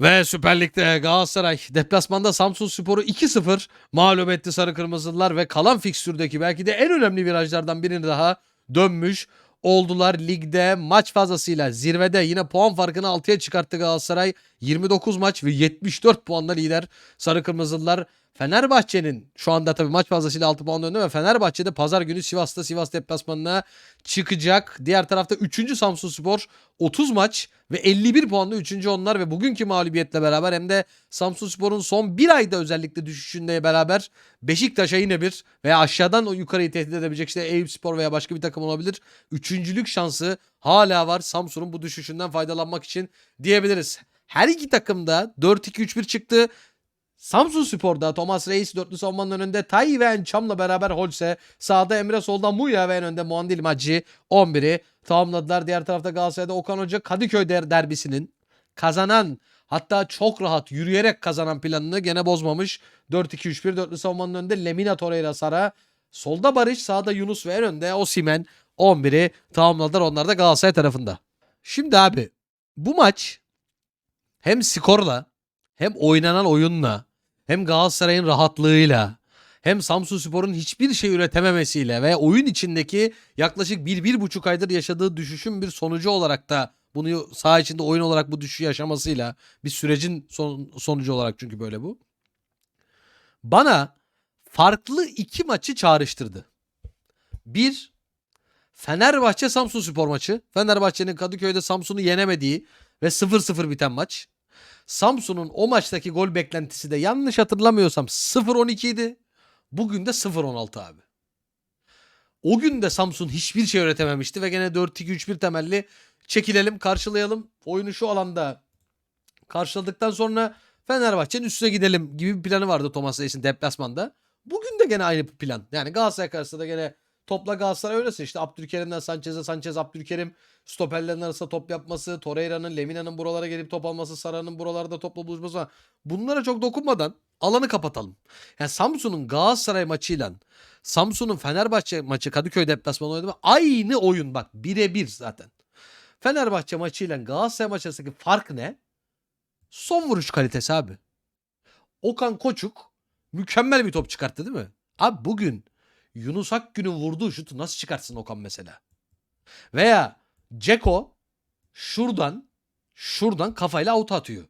Ve Süper Lig'de Galatasaray deplasmanda Samsun Spor'u 2-0 mağlup etti Sarı Kırmızılılar ve kalan fikstürdeki belki de en önemli virajlardan birini daha dönmüş oldular. Ligde maç fazlasıyla zirvede yine puan farkını 6'ya çıkarttı Galatasaray. 29 maç ve 74 puanla lider Sarı Kırmızılılar. Fenerbahçe'nin şu anda tabii maç fazlasıyla 6 puan önünde ve Fenerbahçe'de pazar günü Sivas'ta Sivas deplasmanına çıkacak. Diğer tarafta 3. Samsun Spor 30 maç ve 51 puanla 3. onlar ve bugünkü mağlubiyetle beraber hem de Samsun Spor'un son bir ayda özellikle düşüşünde beraber Beşiktaş'a yine bir veya aşağıdan o yukarıyı tehdit edebilecek işte Eyüp Spor veya başka bir takım olabilir. Üçüncülük şansı hala var Samsun'un bu düşüşünden faydalanmak için diyebiliriz. Her iki takım da 4-2-3-1 çıktı. Samsun Spor'da Thomas Reis dörtlü savunmanın önünde Tay ve Ençam'la beraber Holse. Sağda Emre solda Muya ve en önde Muandil Macci 11'i tamamladılar. Diğer tarafta Galatasaray'da Okan Hoca Kadıköy der derbisinin kazanan hatta çok rahat yürüyerek kazanan planını gene bozmamış. 4-2-3-1 dörtlü savunmanın önünde Lemina Torreira Sara. Solda Barış sağda Yunus ve en önde Osimen 11'i tamamladılar. Onlar da Galatasaray tarafında. Şimdi abi bu maç hem skorla hem oynanan oyunla hem Galatasaray'ın rahatlığıyla hem Samsun Spor'un hiçbir şey üretememesiyle ve oyun içindeki yaklaşık bir, bir buçuk aydır yaşadığı düşüşün bir sonucu olarak da bunu saha içinde oyun olarak bu düşüşü yaşamasıyla bir sürecin son- sonucu olarak çünkü böyle bu. Bana farklı iki maçı çağrıştırdı. Bir, Fenerbahçe Samsun Spor maçı. Fenerbahçe'nin Kadıköy'de Samsun'u yenemediği ve 0-0 biten maç. Samsun'un o maçtaki gol beklentisi de yanlış hatırlamıyorsam 0-12 idi. Bugün de 0-16 abi. O gün de Samsun hiçbir şey üretememişti ve gene 4-2-3-1 temelli çekilelim karşılayalım. Oyunu şu alanda karşıladıktan sonra Fenerbahçe'nin üstüne gidelim gibi bir planı vardı Thomas Reis'in deplasmanda. Bugün de gene aynı plan. Yani Galatasaray karşısında da gene topla Galatasaray öylesin. İşte Abdülkerim'den Sanchez'e Sanchez Abdülkerim stoperlerin arasında top yapması, Torreira'nın, Lemina'nın buralara gelip top alması, Sara'nın buralarda topla buluşması falan. Bunlara çok dokunmadan alanı kapatalım. Yani Samsun'un Galatasaray maçıyla Samsun'un Fenerbahçe maçı Kadıköy deplasmanı oynadı. Aynı oyun bak birebir zaten. Fenerbahçe maçıyla Galatasaray maçı arasındaki fark ne? Son vuruş kalitesi abi. Okan Koçuk mükemmel bir top çıkarttı değil mi? Abi bugün Yunus Akgün'ün vurduğu şutu nasıl çıkartsın Okan mesela? Veya Ceko şuradan şuradan kafayla out atıyor.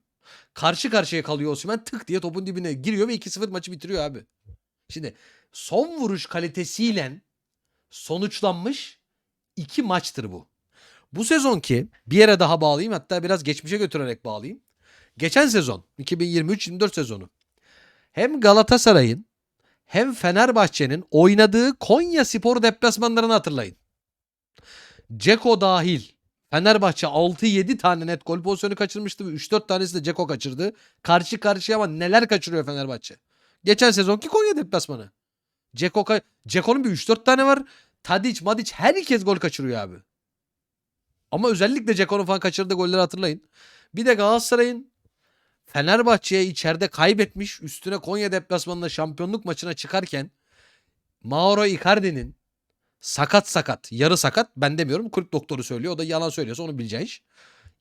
Karşı karşıya kalıyor Osimhen tık diye topun dibine giriyor ve 2-0 maçı bitiriyor abi. Şimdi son vuruş kalitesiyle sonuçlanmış iki maçtır bu. Bu sezonki bir yere daha bağlayayım hatta biraz geçmişe götürerek bağlayayım. Geçen sezon 2023-24 sezonu hem Galatasaray'ın hem Fenerbahçe'nin oynadığı Konya Spor deplasmanlarını hatırlayın. Ceko dahil Fenerbahçe 6-7 tane net gol pozisyonu kaçırmıştı ve 3-4 tanesi de Ceko kaçırdı. Karşı karşıya ama neler kaçırıyor Fenerbahçe. Geçen sezonki Konya deplasmanı. Ceko Ceko'nun bir 3-4 tane var. Tadic, Madic herkes gol kaçırıyor abi. Ama özellikle Ceko'nun falan kaçırdığı golleri hatırlayın. Bir de Galatasaray'ın Fenerbahçe'ye içeride kaybetmiş üstüne Konya deplasmanında şampiyonluk maçına çıkarken Mauro Icardi'nin sakat sakat yarı sakat ben demiyorum kulüp doktoru söylüyor o da yalan söylüyorsa onu bileceğin iş.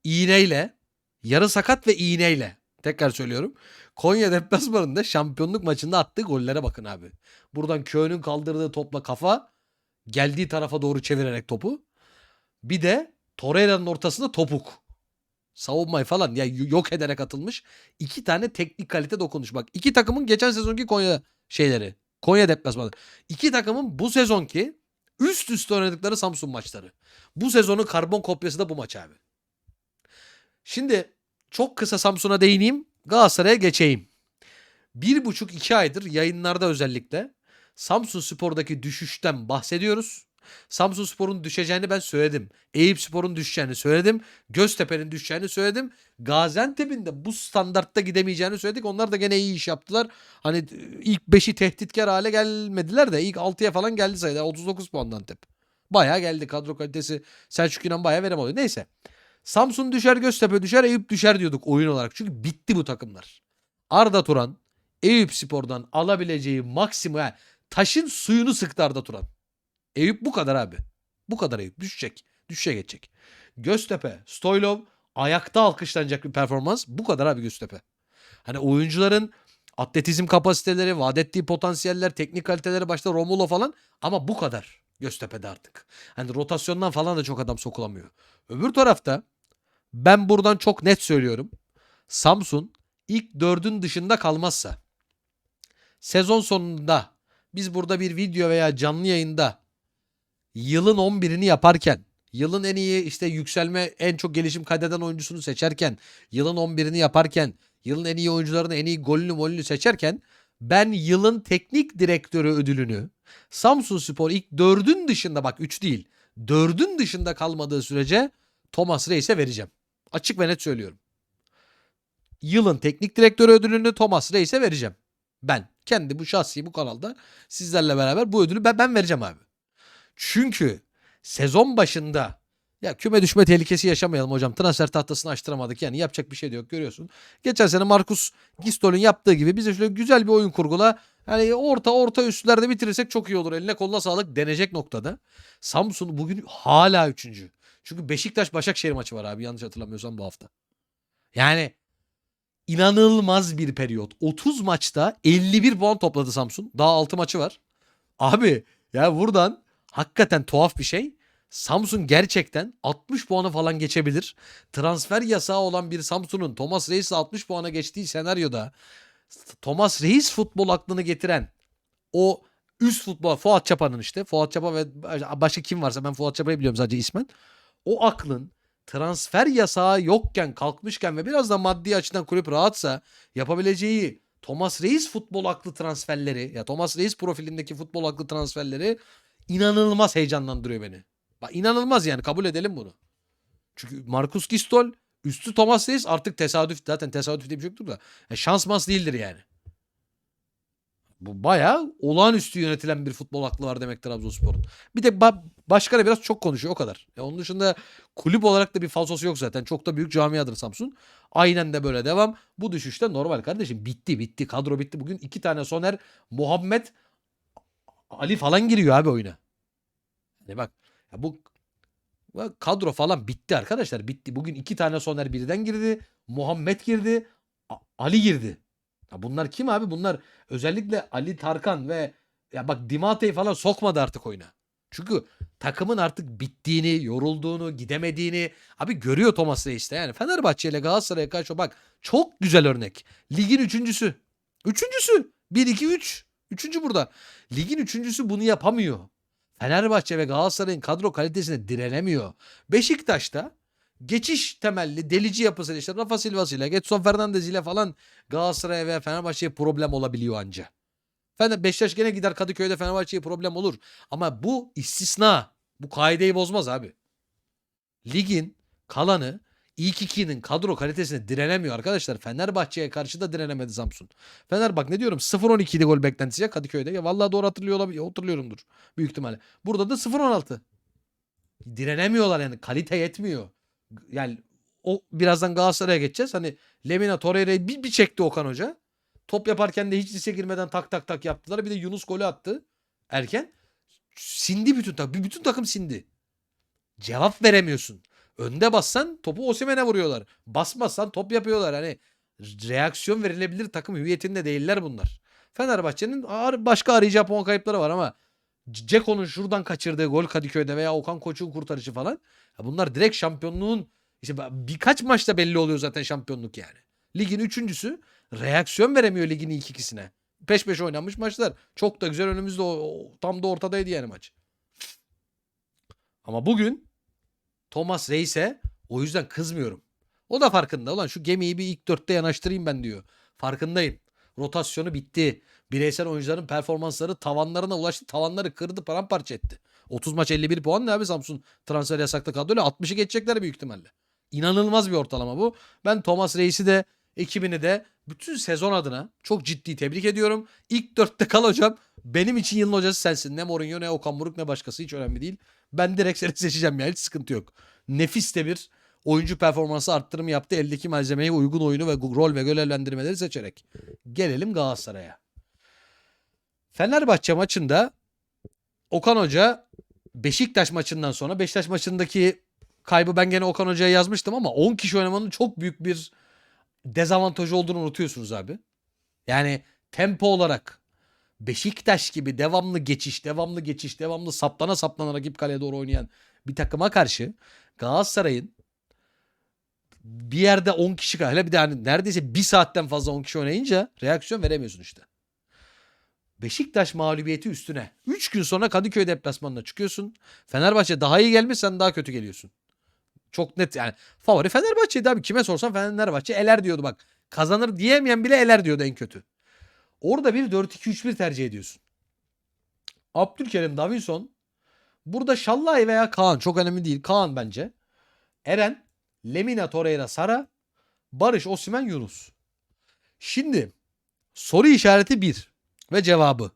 İğneyle yarı sakat ve iğneyle tekrar söylüyorum. Konya deplasmanında şampiyonluk maçında attığı gollere bakın abi. Buradan Köy'ün kaldırdığı topla kafa geldiği tarafa doğru çevirerek topu. Bir de Torreira'nın ortasında topuk savunmayı falan ya yok ederek atılmış. iki tane teknik kalite dokunuş. Bak iki takımın geçen sezonki Konya şeyleri. Konya deplasmanı. İki takımın bu sezonki üst üste oynadıkları Samsun maçları. Bu sezonun karbon kopyası da bu maç abi. Şimdi çok kısa Samsun'a değineyim. Galatasaray'a geçeyim. Bir buçuk iki aydır yayınlarda özellikle Samsun Spor'daki düşüşten bahsediyoruz. Samsun Spor'un düşeceğini ben söyledim. Eyüp Spor'un düşeceğini söyledim. Göztepe'nin düşeceğini söyledim. Gaziantep'in de bu standartta gidemeyeceğini söyledik. Onlar da gene iyi iş yaptılar. Hani e, ilk 5'i tehditkar hale gelmediler de ilk 6'ya falan geldi sayıda. 39 puandan Antep. Bayağı geldi. Kadro kalitesi Selçuk İnan bayağı verem alıyor. Neyse. Samsun düşer, Göztepe düşer, Eyüp düşer diyorduk oyun olarak. Çünkü bitti bu takımlar. Arda Turan Eyüp Spor'dan alabileceği maksimum yani taşın suyunu sıktı Arda Turan. Eyüp bu kadar abi. Bu kadar Eyüp. Düşecek. Düşüşe geçecek. Göztepe, Stoylov ayakta alkışlanacak bir performans bu kadar abi Göztepe. Hani oyuncuların atletizm kapasiteleri, vaat ettiği potansiyeller, teknik kaliteleri başta Romulo falan ama bu kadar Göztepe'de artık. Hani rotasyondan falan da çok adam sokulamıyor. Öbür tarafta ben buradan çok net söylüyorum. Samsun ilk dördün dışında kalmazsa sezon sonunda biz burada bir video veya canlı yayında yılın 11'ini yaparken yılın en iyi işte yükselme en çok gelişim kaydeden oyuncusunu seçerken yılın 11'ini yaparken yılın en iyi oyuncularını en iyi golünü molünü seçerken ben yılın teknik direktörü ödülünü Samsun Spor ilk dördün dışında bak 3 değil dördün dışında kalmadığı sürece Thomas Reis'e vereceğim. Açık ve net söylüyorum. Yılın teknik direktörü ödülünü Thomas Reis'e vereceğim. Ben kendi bu şahsi bu kanalda sizlerle beraber bu ödülü ben, ben vereceğim abi. Çünkü sezon başında ya küme düşme tehlikesi yaşamayalım hocam. Transfer tahtasını açtıramadık yani yapacak bir şey de yok görüyorsun. Geçen sene Marcus Gistol'ün yaptığı gibi bize şöyle güzel bir oyun kurgula. Hani orta orta üstlerde bitirirsek çok iyi olur. Eline koluna sağlık denecek noktada. Samsun bugün hala üçüncü. Çünkü Beşiktaş Başakşehir maçı var abi yanlış hatırlamıyorsam bu hafta. Yani inanılmaz bir periyot. 30 maçta 51 puan topladı Samsun. Daha 6 maçı var. Abi ya buradan hakikaten tuhaf bir şey. Samsun gerçekten 60 puanı falan geçebilir. Transfer yasağı olan bir Samsun'un Thomas Reis'le 60 puana geçtiği senaryoda Thomas Reis futbol aklını getiren o üst futbol Fuat Çapa'nın işte Fuat Çapa ve başka kim varsa ben Fuat Çapa'yı biliyorum sadece ismen. O aklın transfer yasağı yokken kalkmışken ve biraz da maddi açıdan kulüp rahatsa yapabileceği Thomas Reis futbol aklı transferleri ya Thomas Reis profilindeki futbol aklı transferleri inanılmaz heyecanlandırıyor beni. Bak inanılmaz yani kabul edelim bunu. Çünkü Marcus Gistol üstü Thomas Reis artık tesadüf zaten tesadüf diye bir şey yoktur da ya şans mas değildir yani. Bu bayağı olağanüstü yönetilen bir futbol aklı var demek Trabzonspor'un. Bir de ba- başkanı biraz çok konuşuyor o kadar. Ya onun dışında kulüp olarak da bir falsosu yok zaten. Çok da büyük camiadır Samsun. Aynen de böyle devam. Bu düşüşte normal kardeşim. Bitti bitti. Kadro bitti. Bugün iki tane Soner, Muhammed, Ali falan giriyor abi oyuna. Hani bak ya bu kadro falan bitti arkadaşlar. Bitti. Bugün iki tane Soner birden girdi. Muhammed girdi. Ali girdi. Ya bunlar kim abi? Bunlar özellikle Ali Tarkan ve ya bak Dimate'yi falan sokmadı artık oyuna. Çünkü takımın artık bittiğini, yorulduğunu, gidemediğini abi görüyor Thomas Reis'te. Yani Fenerbahçe ile Galatasaray'a karşı bak çok güzel örnek. Ligin üçüncüsü. Üçüncüsü. 1, 2, 3. Üçüncü burada. Ligin üçüncüsü bunu yapamıyor. Fenerbahçe ve Galatasaray'ın kadro kalitesine direnemiyor. Beşiktaş'ta geçiş temelli delici yapısıyla işte Rafa Silva'sıyla Getson Fernandez ile falan Galatasaray'a ve Fenerbahçe'ye problem olabiliyor anca. Fener Beşiktaş gene gider Kadıköy'de Fenerbahçe'ye problem olur. Ama bu istisna. Bu kaideyi bozmaz abi. Ligin kalanı ilk ikinin kadro kalitesine direnemiyor arkadaşlar. Fenerbahçe'ye karşı da direnemedi Samsun. Fener bak ne diyorum 0-12'de gol beklentisi ya Kadıköy'de. Ya vallahi doğru hatırlıyor olabilir. Hatırlıyorumdur büyük ihtimalle. Burada da 0-16. Direnemiyorlar yani kalite yetmiyor. Yani o birazdan Galatasaray'a geçeceğiz. Hani Lemina Torreira'yı bir, bir çekti Okan Hoca. Top yaparken de hiç lise girmeden tak tak tak yaptılar. Bir de Yunus golü attı erken. Sindi bütün takım. Bütün takım sindi. Cevap veremiyorsun. Önde bassan topu Osimhen'e vuruyorlar. Basmazsan top yapıyorlar. Hani reaksiyon verilebilir takım hüviyetinde değiller bunlar. Fenerbahçe'nin başka arayacağı puan kayıpları var ama Ceko'nun şuradan kaçırdığı gol Kadıköy'de veya Okan Koç'un kurtarışı falan. bunlar direkt şampiyonluğun işte birkaç maçta belli oluyor zaten şampiyonluk yani. Ligin üçüncüsü reaksiyon veremiyor ligin ilk ikisine. Peş peşe oynanmış maçlar. Çok da güzel önümüzde o, o- tam da ortadaydı yani maç. Ama bugün Thomas Reis'e o yüzden kızmıyorum. O da farkında. Ulan şu gemiyi bir ilk dörtte yanaştırayım ben diyor. Farkındayım. Rotasyonu bitti. Bireysel oyuncuların performansları tavanlarına ulaştı. Tavanları kırdı paramparça etti. 30 maç 51 puan ne abi Samsun transfer yasaklı kadroyla 60'ı geçecekler büyük ihtimalle. İnanılmaz bir ortalama bu. Ben Thomas Reis'i de ekibini de bütün sezon adına çok ciddi tebrik ediyorum. İlk dörtte kal hocam. Benim için yılın hocası sensin. Ne Mourinho ne Okan Buruk ne başkası hiç önemli değil. Ben direkt seni seçeceğim yani hiç sıkıntı yok. Nefis de bir oyuncu performansı arttırımı yaptı. Eldeki malzemeye uygun oyunu ve rol ve görevlendirmeleri seçerek. Gelelim Galatasaray'a. Fenerbahçe maçında Okan Hoca Beşiktaş maçından sonra Beşiktaş maçındaki kaybı ben gene Okan Hoca'ya yazmıştım ama 10 kişi oynamanın çok büyük bir dezavantajı olduğunu unutuyorsunuz abi. Yani tempo olarak Beşiktaş gibi devamlı geçiş, devamlı geçiş, devamlı saplana saplana rakip kaleye doğru oynayan bir takıma karşı Galatasaray'ın bir yerde 10 kişi hele bir de hani neredeyse bir saatten fazla 10 kişi oynayınca reaksiyon veremiyorsun işte. Beşiktaş mağlubiyeti üstüne. 3 gün sonra Kadıköy deplasmanına çıkıyorsun. Fenerbahçe daha iyi gelmiş sen daha kötü geliyorsun. Çok net yani. Favori Fenerbahçe'ydi abi. Kime sorsan Fenerbahçe eler diyordu bak. Kazanır diyemeyen bile eler diyordu en kötü. Orada bir 4-2-3-1 tercih ediyorsun. Abdülkerim, Davinson. Burada Şallay veya Kaan çok önemli değil. Kaan bence. Eren, Lemina, Torreira, Sara, Barış, Osimen, Yunus. Şimdi soru işareti 1 ve cevabı.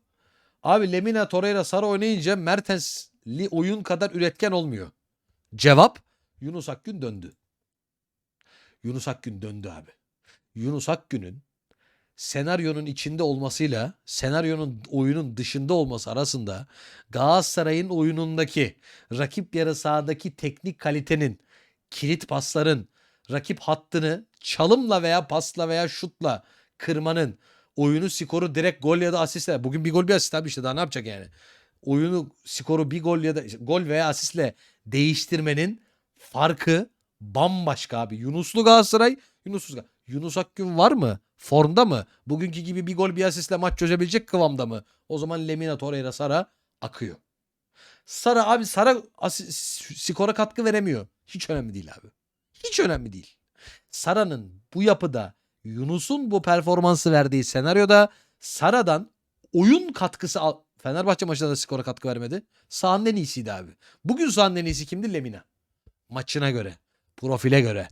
Abi Lemina, Torreira, Sara oynayınca Mertens'li oyun kadar üretken olmuyor. Cevap Yunus Akgün döndü. Yunus Akgün döndü abi. Yunus Akgün'ün senaryonun içinde olmasıyla senaryonun oyunun dışında olması arasında Galatasaray'ın oyunundaki rakip yarı sahadaki teknik kalitenin, kilit pasların, rakip hattını çalımla veya pasla veya şutla kırmanın, oyunu skoru direkt gol ya da asistle. Bugün bir gol bir asist abi işte daha ne yapacak yani? Oyunu skoru bir gol ya da gol veya asistle değiştirmenin farkı bambaşka abi. Yunuslu Galatasaray, Yunussuz Galatasaray. Yunus Akgün var mı? Formda mı? Bugünkü gibi bir gol bir asistle maç çözebilecek kıvamda mı? O zaman Lemina Torreira Sara akıyor. Sara abi Sara skora katkı veremiyor. Hiç önemli değil abi. Hiç önemli değil. Sara'nın bu yapıda Yunus'un bu performansı verdiği senaryoda Sara'dan oyun katkısı al. Fenerbahçe maçında da skora katkı vermedi. Sahanın en iyisiydi abi. Bugün sahanın en iyisi kimdi? Lemina. Maçına göre. Profile göre.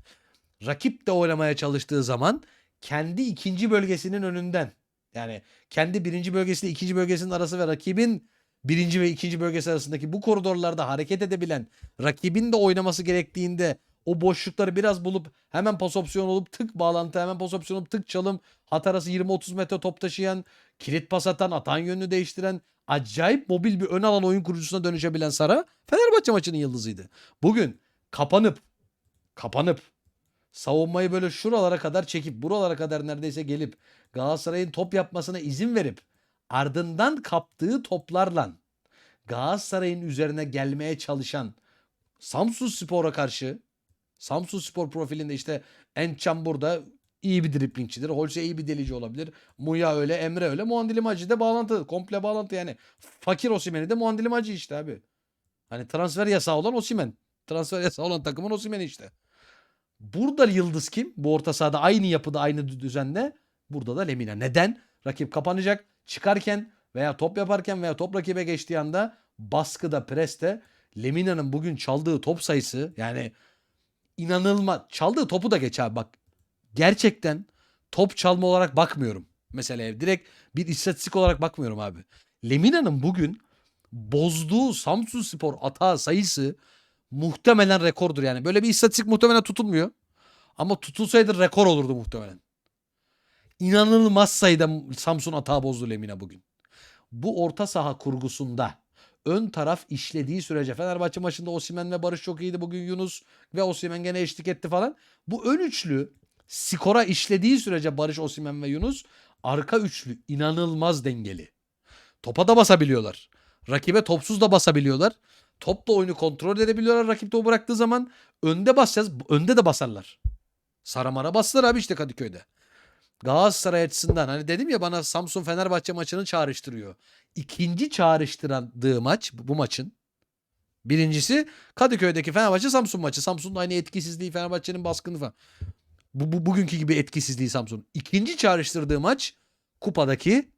Rakip de oynamaya çalıştığı zaman kendi ikinci bölgesinin önünden yani kendi birinci bölgesiyle ikinci bölgesinin arası ve rakibin birinci ve ikinci bölgesi arasındaki bu koridorlarda hareket edebilen rakibin de oynaması gerektiğinde o boşlukları biraz bulup hemen pas opsiyonu olup tık bağlantı hemen pas opsiyonu olup tık çalım hat arası 20-30 metre top taşıyan kilit pas atan atan yönünü değiştiren acayip mobil bir ön alan oyun kurucusuna dönüşebilen Sara Fenerbahçe maçının yıldızıydı. Bugün kapanıp kapanıp savunmayı böyle şuralara kadar çekip buralara kadar neredeyse gelip Galatasaray'ın top yapmasına izin verip ardından kaptığı toplarla Galatasaray'ın üzerine gelmeye çalışan Samsun Spor'a karşı Samsun Spor profilinde işte Ençam burada iyi bir driplingçidir. Holse iyi bir delici olabilir. Muya öyle, Emre öyle. Muandili Macı de bağlantı. Komple bağlantı yani. Fakir Osimhen'i de Muandili Macı işte abi. Hani transfer yasağı olan Osimen. Transfer yasağı olan takımın Osimhen'i işte. Burada yıldız kim? Bu orta sahada aynı yapıda aynı dü- düzenle. Burada da Lemina. Neden? Rakip kapanacak. Çıkarken veya top yaparken veya top rakibe geçtiği anda baskıda, preste Lemina'nın bugün çaldığı top sayısı yani inanılmaz. Çaldığı topu da geç abi bak. Gerçekten top çalma olarak bakmıyorum. Mesela direkt bir istatistik olarak bakmıyorum abi. Lemina'nın bugün bozduğu Samsun Spor atağı sayısı muhtemelen rekordur yani. Böyle bir istatistik muhtemelen tutulmuyor. Ama tutulsaydı rekor olurdu muhtemelen. İnanılmaz sayıda Samsun atağı bozdu Lemina bugün. Bu orta saha kurgusunda ön taraf işlediği sürece Fenerbahçe maçında Osimen ve Barış çok iyiydi. Bugün Yunus ve Osimen gene eşlik etti falan. Bu ön üçlü skora işlediği sürece Barış, Osimen ve Yunus arka üçlü inanılmaz dengeli. Topa da basabiliyorlar. Rakibe topsuz da basabiliyorlar. Topla oyunu kontrol edebiliyorlar rakip topu bıraktığı zaman. Önde basacağız. Önde de basarlar. Saramara bastılar abi işte Kadıköy'de. Galatasaray açısından hani dedim ya bana Samsun Fenerbahçe maçını çağrıştırıyor. İkinci çağrıştırandığı maç bu maçın. Birincisi Kadıköy'deki Fenerbahçe Samsun maçı. Samsun'un aynı etkisizliği Fenerbahçe'nin baskını falan. Bu, bu bugünkü gibi etkisizliği Samsun. İkinci çağrıştırdığı maç kupadaki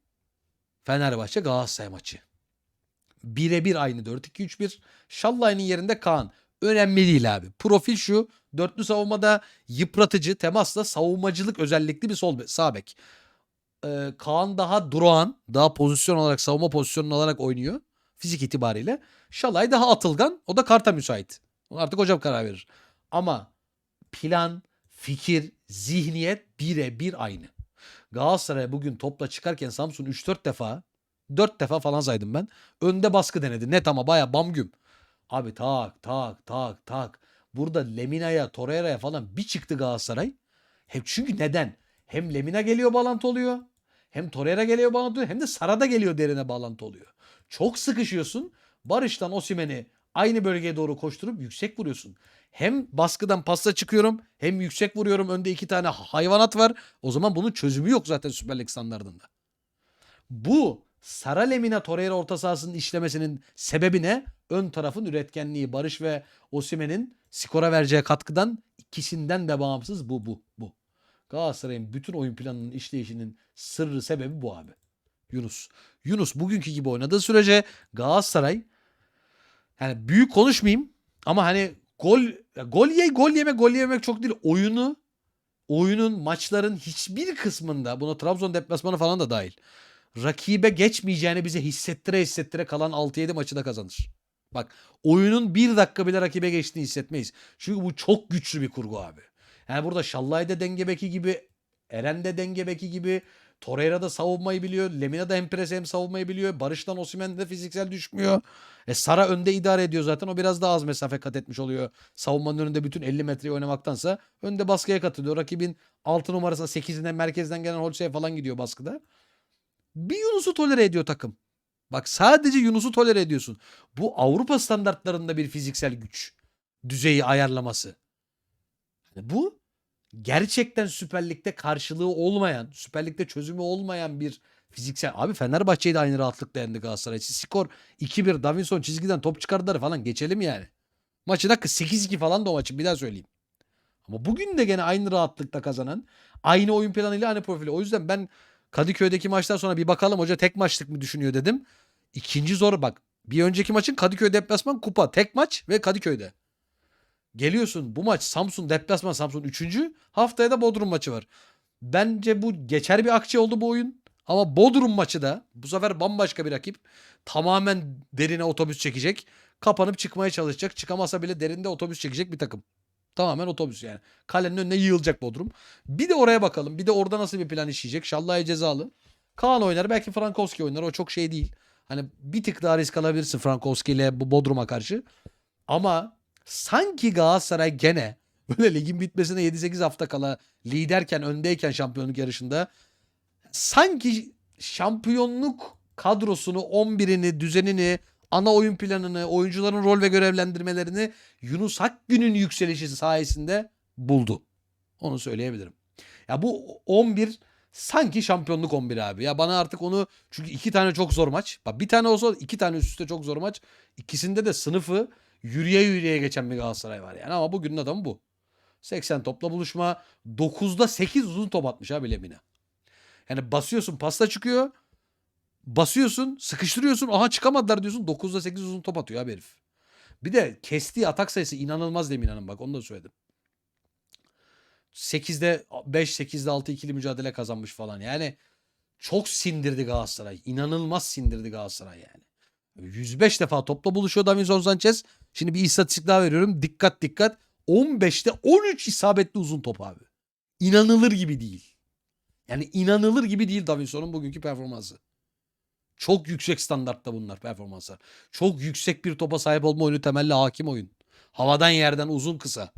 Fenerbahçe Galatasaray maçı. Birebir aynı 4-2-3-1. Şallay'ın yerinde Kaan. Önemli değil abi. Profil şu. Dörtlü savunmada yıpratıcı, temasla savunmacılık özellikli bir sol sağ bek. Ee, Kaan daha durağan, daha pozisyon olarak savunma pozisyonunu alarak oynuyor. Fizik itibariyle. Şalay daha atılgan. O da karta müsait. Artık hocam karar verir. Ama plan, fikir, zihniyet birebir aynı. Galatasaray bugün topla çıkarken Samsun 3-4 defa 4 defa falan saydım ben. Önde baskı denedi. Net ama baya bam güm. Abi tak tak tak tak. burada Lemina'ya, Torreira'ya falan bir çıktı Galatasaray. Hep çünkü neden? Hem Lemina geliyor bağlantı oluyor. Hem Torreira geliyor bağlantı oluyor. Hem de Sara da geliyor derine bağlantı oluyor. Çok sıkışıyorsun. Barış'tan Osimen'i aynı bölgeye doğru koşturup yüksek vuruyorsun. Hem baskıdan pasta çıkıyorum hem yüksek vuruyorum. Önde iki tane hayvanat var. O zaman bunun çözümü yok zaten Süper Lig standartında. Bu Sara Lemina Torreira orta sahasının işlemesinin sebebi ne? Ön tarafın üretkenliği. Barış ve Osimen'in skora vereceği katkıdan ikisinden de bağımsız bu bu bu. Galatasaray'ın bütün oyun planının işleyişinin sırrı sebebi bu abi. Yunus. Yunus bugünkü gibi oynadığı sürece Galatasaray yani büyük konuşmayayım ama hani gol gol ye gol yeme gol yemek çok değil. Oyunu oyunun maçların hiçbir kısmında buna Trabzon deplasmanı falan da dahil. Rakibe geçmeyeceğini bize hissettire hissettire kalan 6-7 maçı da kazanır. Bak oyunun bir dakika bile rakibe geçtiğini hissetmeyiz. Çünkü bu çok güçlü bir kurgu abi. Yani burada Şallay da denge beki gibi, Eren de denge beki gibi, Torreira da savunmayı biliyor, Lemina da hem pres hem savunmayı biliyor. Barış'tan Osimhen de fiziksel düşmüyor. E Sara önde idare ediyor zaten. O biraz daha az mesafe kat etmiş oluyor. Savunmanın önünde bütün 50 metreyi oynamaktansa önde baskıya katılıyor. Rakibin 6 numarasına 8'ine merkezden gelen Holsey falan gidiyor baskıda. Bir Yunus'u tolere ediyor takım. Bak sadece Yunus'u tolere ediyorsun. Bu Avrupa standartlarında bir fiziksel güç düzeyi ayarlaması. Yani bu gerçekten Süper Lig'de karşılığı olmayan, Süper Lig'de çözümü olmayan bir fiziksel. Abi Fenerbahçe'yi de aynı rahatlıkla yendi Galatasaray. Skor 2-1 Davinson çizgiden top çıkardılar falan geçelim yani. Maçın dakika 8-2 falan da o maçın bir daha söyleyeyim. Ama bugün de gene aynı rahatlıkta kazanan, aynı oyun planıyla aynı profili. O yüzden ben Kadıköy'deki maçtan sonra bir bakalım hoca tek maçlık mı düşünüyor dedim. İkinci zor bak. Bir önceki maçın Kadıköy deplasman kupa. Tek maç ve Kadıköy'de. Geliyorsun bu maç Samsun deplasman Samsun 3. Haftaya da Bodrum maçı var. Bence bu geçer bir akçe oldu bu oyun. Ama Bodrum maçı da bu sefer bambaşka bir rakip. Tamamen derine otobüs çekecek. Kapanıp çıkmaya çalışacak. Çıkamasa bile derinde otobüs çekecek bir takım. Tamamen otobüs yani. Kalenin önüne yığılacak Bodrum. Bir de oraya bakalım. Bir de orada nasıl bir plan işleyecek. Şallay cezalı. Kaan oynar. Belki Frankowski oynar. O çok şey değil. Hani bir tık daha risk alabilirsin Frankowski ile bu Bodrum'a karşı. Ama sanki Galatasaray gene böyle ligin bitmesine 7-8 hafta kala liderken öndeyken şampiyonluk yarışında sanki şampiyonluk kadrosunu 11'ini düzenini ana oyun planını oyuncuların rol ve görevlendirmelerini Yunus Akgün'ün yükselişi sayesinde buldu. Onu söyleyebilirim. Ya bu 11 sanki şampiyonluk 11 abi. Ya bana artık onu çünkü iki tane çok zor maç. Bak bir tane olsa iki tane üst üste çok zor maç. İkisinde de sınıfı yürüye yürüye geçen bir Galatasaray var yani. Ama bugünün adamı bu. 80 topla buluşma. 9'da 8 uzun top atmış abi Lemina. Yani basıyorsun pasta çıkıyor. Basıyorsun sıkıştırıyorsun. Aha çıkamadılar diyorsun. 9'da 8 uzun top atıyor abi herif. Bir de kestiği atak sayısı inanılmaz Lemina'nın bak onu da söyledim. 8'de 5, 8'de 6 ikili mücadele kazanmış falan. Yani çok sindirdi Galatasaray. İnanılmaz sindirdi Galatasaray yani. 105 defa topla buluşuyor Davinson Sanchez. Şimdi bir istatistik daha veriyorum. Dikkat dikkat. 15'te 13 isabetli uzun top abi. İnanılır gibi değil. Yani inanılır gibi değil Davinson'un bugünkü performansı. Çok yüksek standartta bunlar performanslar. Çok yüksek bir topa sahip olma oyunu temelli hakim oyun. Havadan yerden uzun kısa.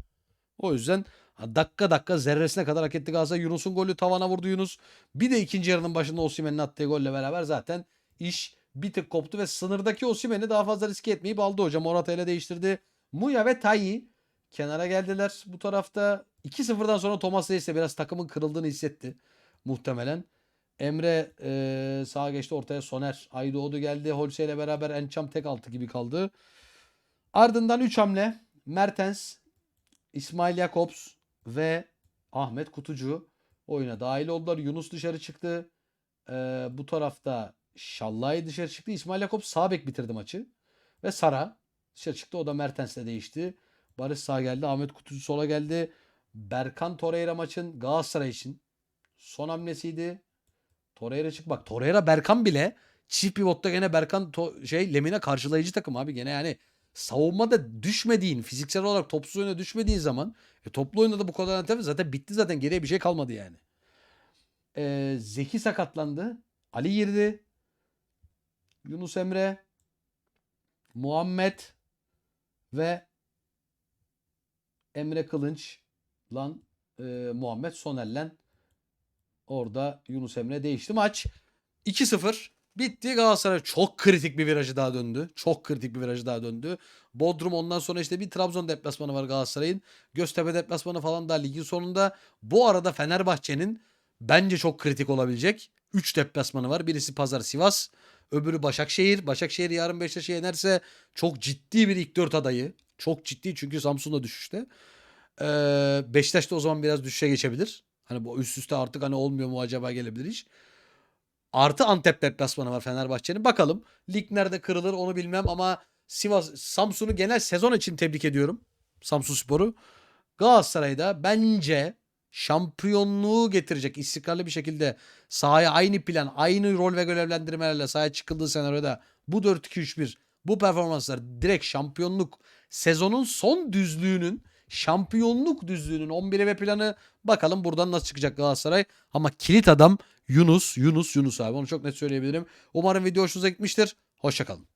O yüzden dakika dakika zerresine kadar hak etti Galatasaray. Yunus'un golü tavana vurdu Yunus. Bir de ikinci yarının başında Osimhen'in attığı golle beraber zaten iş bir tık koptu ve sınırdaki Osimhen'i daha fazla riske etmeyip aldı hocam. Morata ile değiştirdi. Muya ve Tayi kenara geldiler. Bu tarafta 2-0'dan sonra Thomas Reis de biraz takımın kırıldığını hissetti muhtemelen. Emre e, sağa geçti ortaya Soner. Aydoğdu geldi. Holse ile beraber Ençam tek altı gibi kaldı. Ardından 3 hamle. Mertens, İsmail Jakobs ve Ahmet Kutucu oyuna dahil oldular. Yunus dışarı çıktı. E, bu tarafta Şallay dışarı çıktı. İsmail Jakobs sağ bek bitirdi maçı. Ve Sara dışarı çıktı. O da Mertens'le değişti. Barış sağ geldi. Ahmet Kutucu sola geldi. Berkan Torreira maçın Galatasaray için son hamlesiydi. Torreira çık bak Torreira Berkan bile çift pivotta gene Berkan şey Lemine karşılayıcı takım abi gene yani savunmada düşmediğin fiziksel olarak topsuz oyuna düşmediğin zaman e, toplu oyunda da bu kadar alternatif zaten bitti zaten geriye bir şey kalmadı yani. E, Zeki sakatlandı. Ali girdi. Yunus Emre Muhammed ve Emre Kılınç lan e, Muhammed Soner'le orada Yunus Emre değişti maç. 2-0 bitti. Galatasaray çok kritik bir virajı daha döndü. Çok kritik bir virajı daha döndü. Bodrum ondan sonra işte bir Trabzon deplasmanı var Galatasaray'ın. Göztepe deplasmanı falan da ligin sonunda. Bu arada Fenerbahçe'nin bence çok kritik olabilecek 3 deplasmanı var. Birisi Pazar Sivas. Öbürü Başakşehir. Başakşehir yarın Beşiktaş'ı yenerse çok ciddi bir ilk 4 adayı. Çok ciddi çünkü Samsun da düşüşte. Ee, Beşiktaş da o zaman biraz düşüşe geçebilir. Hani bu üst üste artık hani olmuyor mu acaba gelebilir iş. Artı Antep deplasmanı var Fenerbahçe'nin. Bakalım lig nerede kırılır onu bilmem ama Sivas Samsun'u genel sezon için tebrik ediyorum. Samsun Spor'u. Galatasaray'da bence şampiyonluğu getirecek istikrarlı bir şekilde sahaya aynı plan, aynı rol ve görevlendirmelerle sahaya çıkıldığı senaryoda bu 4-2-3-1 bu performanslar direkt şampiyonluk sezonun son düzlüğünün şampiyonluk düzlüğünün 11'i ve planı bakalım buradan nasıl çıkacak Galatasaray. Ama kilit adam Yunus, Yunus, Yunus abi onu çok net söyleyebilirim. Umarım video hoşunuza gitmiştir. Hoşçakalın.